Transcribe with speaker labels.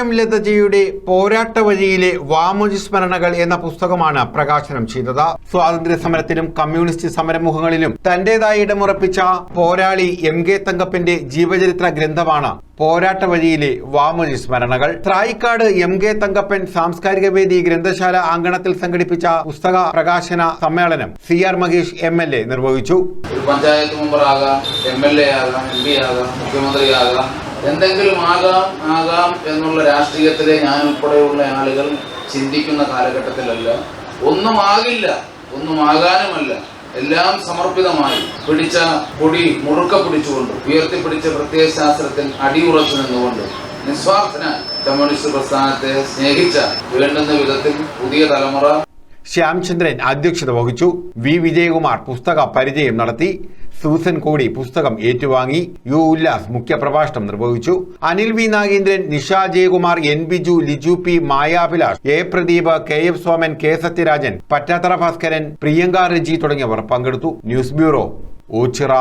Speaker 1: M ലതജിയുടെ പോരാട്ട വഴിയിലെ വാമൊഴി സ്മരണകൾ എന്ന പുസ്തകമാണ് പ്രകാശനം ചെയ്തത്. സ്വാതന്ത്ര്യ സമരത്തിലും കമ്മ്യൂണിസ്റ്റ് സമരമുഖങ്ങളിലും തന്റേതായ ഇടമുറപ്പിച്ച പോരാളി എം കെ തങ്കപ്പന്റെ ജീവചരിത്ര ഗ്രന്ഥമാണ് പോരാട്ട വഴിയിലെ വാമൊഴി സ്മരണകൾ. ത്രായിക്കാട് എം കെ തങ്കപ്പൻ സാംസ്കാരിക വേദി ഗ്രന്ഥശാല അങ്കണത്തിൽ സംഘടിപ്പിച്ച പുസ്തക പ്രകാശന സമ്മേളനം C R Mahesh M L A നിർവഹിച്ചു.
Speaker 2: പഞ്ചായത്ത് മെമ്പറാകാം എം എൽ എ ആകാം എം പി ആകാം മുഖ്യമന്ത്രി ആകാം എന്തെങ്കിലും ആകാം ആകാം എന്നുള്ള രാഷ്ട്രീയത്തിലെ ഞാൻ ഉൾപ്പെടെയുള്ള ആളുകൾ ചിന്തിക്കുന്ന കാലഘട്ടത്തിലല്ല. ഒന്നും ആകില്ല ഒന്നും ആകാനുമല്ല. എല്ലാം സമർപ്പിതമായി പിടിച്ച കൊടി മുറുക്ക പിടിച്ചുകൊണ്ട് ഉയർത്തിപ്പിടിച്ച പ്രത്യയശാസ്ത്രത്തിൽ അടിയുറച്ചു നിന്നുകൊണ്ട് നിസ്വാർത്ഥനായി കമ്മ്യൂണിസ്റ്റ് പ്രസ്ഥാനത്തെ സ്നേഹിച്ച വേണ്ടുന്ന വിധത്തിൽ പുതിയ തലമുറ
Speaker 1: ശ്യാംചന്ദ്രൻ അധ്യക്ഷത വഹിച്ചു. വി. വിജയകുമാർ പുസ്തക പരിചയം നടത്തി. സൂസൻ കോടി പുസ്തകം ഏറ്റുവാങ്ങി യു ഉല്ലാസ് മുഖ്യപ്രഭാഷണം നിർവഹിച്ചു. Anil V Nagendran Nisha Jayakumar N Biju Liju P Mayabhilash A Pradeep K F Soman K Sathyarajan Pattathara Bhaskaran Priyanka Reji തുടങ്ങിയവർ പങ്കെടുത്തു. News bureau Ochira.